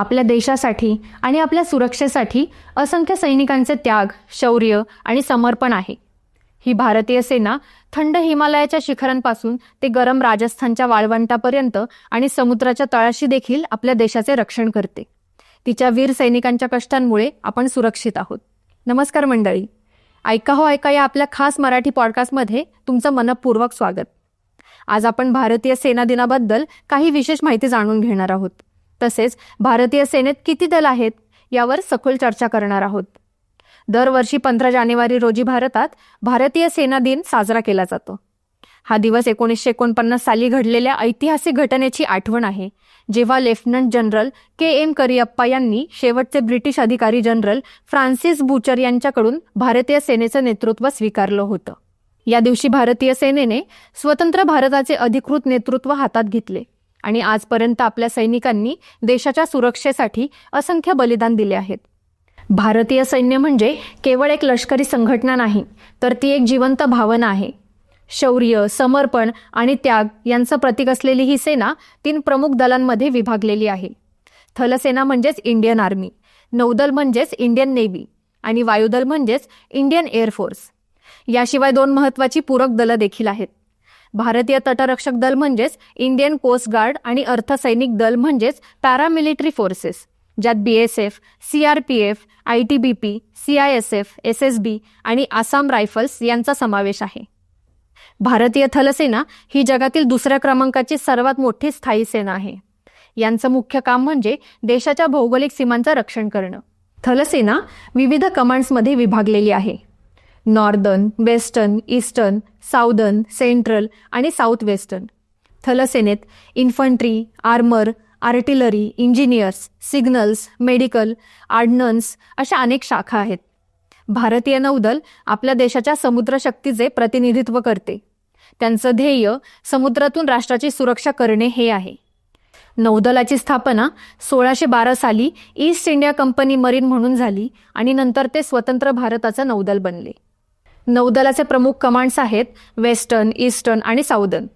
आपल्या देशासाठी आणि आपल्या सुरक्षेसाठी असंख्य सैनिकांचे त्याग शौर्य आणि समर्पण आहे. ही भारतीय सेना थंड हिमालयाच्या शिखरांपासून ते गरम राजस्थानच्या वाळवंटापर्यंत आणि समुद्राच्या तळाशी देखील आपल्या देशाचे रक्षण करते. तिच्या वीर सैनिकांच्या कष्टांमुळे आपण सुरक्षित आहोत. नमस्कार मंडळी. ऐका हो ऐका या आपल्या खास मराठी पॉडकास्टमध्ये तुमचं मनपूर्वक स्वागत. आज आपण भारतीय सेना दिनाबद्दल काही विशेष माहिती जाणून घेणार आहोत. तसेच भारतीय सेनेत किती दल आहेत यावर सखोल चर्चा करणार आहोत. दरवर्षी पंधरा जानेवारी रोजी भारतात भारतीय सेना दिन साजरा केला जातो. हा दिवस एकोणीसशे एकोणपन्नास साली घडलेल्या ऐतिहासिक घटनेची आठवण आहे जेव्हा lieutenant general K M Cariappa यांनी शेवटचे ब्रिटिश अधिकारी जनरल फ्रान्सिस बुचर यांच्याकडून भारतीय सेनेचं नेतृत्व स्वीकारलं होतं. या दिवशी भारतीय सेनेने स्वतंत्र भारताचे अधिकृत नेतृत्व हातात घेतले. आणि आजपर्यंत आपल्या सैनिकांनी देशाच्या सुरक्षेसाठी असंख्य बलिदान दिले आहेत. भारतीय सैन्य म्हणजे केवळ एक लष्करी संघटना नाही तर ती एक जिवंत भावना आहे. शौर्य समर्पण आणि त्याग यांचं प्रतीक असलेली ही सेना तीन प्रमुख दलांमध्ये विभागलेली आहे. थलसेना म्हणजेच इंडियन आर्मी नौदल म्हणजेच इंडियन नेव्ही आणि वायुदल म्हणजेच इंडियन एअरफोर्स याशिवाय दोन महत्त्वाची पूरक दलं देखील आहेत. भारतीय तटरक्षक दल म्हणजेच इंडियन कोस्ट गार्ड आणि अर्थसैनिक दल म्हणजेच पॅरामिलिटरी फोर्सेस ज्यात B S F C R P F I T B P C I S F S S B आणि आसाम रायफल्स यांचा समावेश आहे. भारतीय थलसेना ही जगातील दुसऱ्या क्रमांकाची सर्वात मोठी स्थायी सेना आहे. यांचं मुख्य काम म्हणजे देशाच्या भौगोलिक सीमांचं रक्षण करणं. थलसेना विविध कमांड्समध्ये विभागलेली आहे. Northern western eastern southern central आणि south western. थलसेनेत infantry armour artillery engineers signals medical ordnance अशा अनेक शाखा आहेत. भारतीय नौदल आपल्या देशाच्या समुद्रशक्तीचे प्रतिनिधित्व करते. त्यांचं ध्येय समुद्रातून राष्ट्राची सुरक्षा करणे हे आहे. नौदलाची स्थापना सोळाशे बारा साली ईस्ट इंडिया कंपनी मरीन म्हणून झाली आणि नंतर ते स्वतंत्र भारताचं नौदल बनले. नौदलाचे प्रमुख कमांड्स आहेत वेस्टर्न ईस्टर्न आणि साऊदर्न.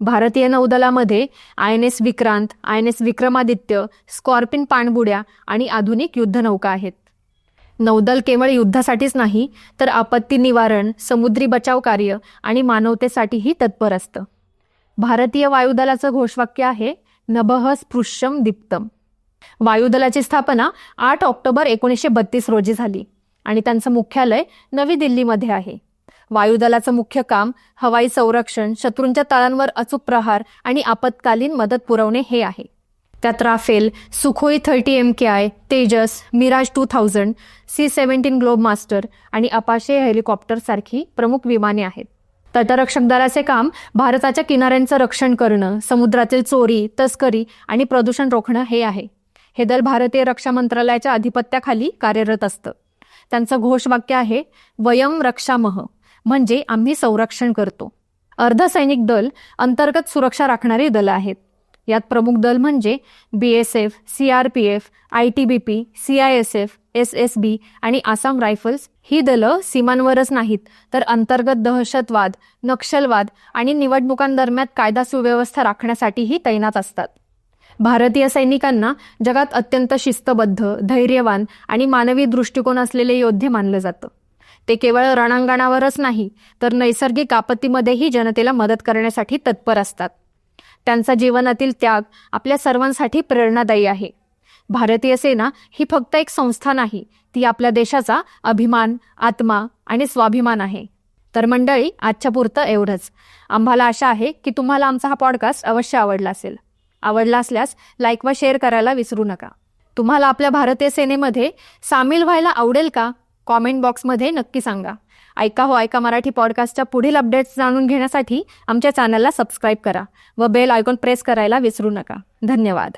भारतीय नौदलामध्ये I N S Vikrant I N S Vikramaditya Scorpene पाणबुड्या आणि आधुनिक युद्धनौका आहेत. नौदल केवळ युद्धासाठीच नाही तर आपत्ती निवारण समुद्री बचाव कार्य आणि मानवतेसाठीही तत्पर असतं. भारतीय वायुदलाचं घोषवाक्य आहे नभः स्पृश्यम दीप्तम. वायुदलाची स्थापना आठ ऑक्टोबर एकोणीसशे बत्तीस रोजी झाली. आणि त्यांचं मुख्यालय नवी दिल्लीमध्ये आहे. वायुदलाचं मुख्य काम हवाई संरक्षण शत्रूंच्या तळांवर अचूक प्रहार आणि आपत्कालीन मदत पुरवणे हे आहे. त्यात Rafale Sukhoi thirty M K I Tejas Mirage two thousand C seventeen Globemaster आणि अपाशे हेलिकॉप्टर सारखी प्रमुख विमाने आहेत. तटरक्षक दलाचे काम भारताच्या किनाऱ्यांचं रक्षण करणं समुद्रातील चोरी तस्करी आणि प्रदूषण रोखणं हे आहे. हे दल भारतीय रक्षा मंत्रालयाच्या अधिपत्याखाली कार्यरत असतं. त्यांचं घोषवाक्य आहे वयम रक्षामह म्हणजे आम्ही संरक्षण करतो. अर्धसैनिक दल अंतर्गत सुरक्षा राखणारी दलं आहेत. यात प्रमुख दल म्हणजे B S F C R P F I T B P C I S F S S B आणि आसाम रायफल्स ही दलं सीमांवरच नाहीत तर अंतर्गत दहशतवाद नक्षलवाद आणि निवडणुकांदरम्यान कायदा सुव्यवस्था राखण्यासाठीही तैनात असतात. भारतीय सैनिकांना जगात अत्यंत शिस्तबद्ध धैर्यवान आणि मानवी दृष्टिकोन असलेले योद्धे मानलं जातं. ते केवळ रणांगणावरच नाही तर नैसर्गिक आपत्तीमध्येही जनतेला मदत करण्यासाठी तत्पर असतात. त्यांचा जीवनातील त्याग आपल्या सर्वांसाठी प्रेरणादायी आहे. भारतीय सेना ही फक्त एक संस्था नाही ती आपल्या देशाचा अभिमान आत्मा आणि स्वाभिमान आहे. तर मंडळी आजच्या पुरतं एवढंच. आम्हाला आशा आहे की तुम्हाला आमचा हा पॉडकास्ट अवश्य आवडला असेल. आवडला असल्यास लाईक व शेअर करायला विसरू नका. तुम्हाला आपल्या भारतीय सेनेमध्ये सामील व्हायला आवडेल का? कॉमेंट बॉक्समध्ये नक्की सांगा. ऐका हो ऐका मराठी पॉडकास्टच्या पुढील अपडेट्स जाणून घेण्यासाठी आमच्या चॅनलला सबस्क्राईब करा व बेल आयकॉन प्रेस करायला विसरू नका. धन्यवाद.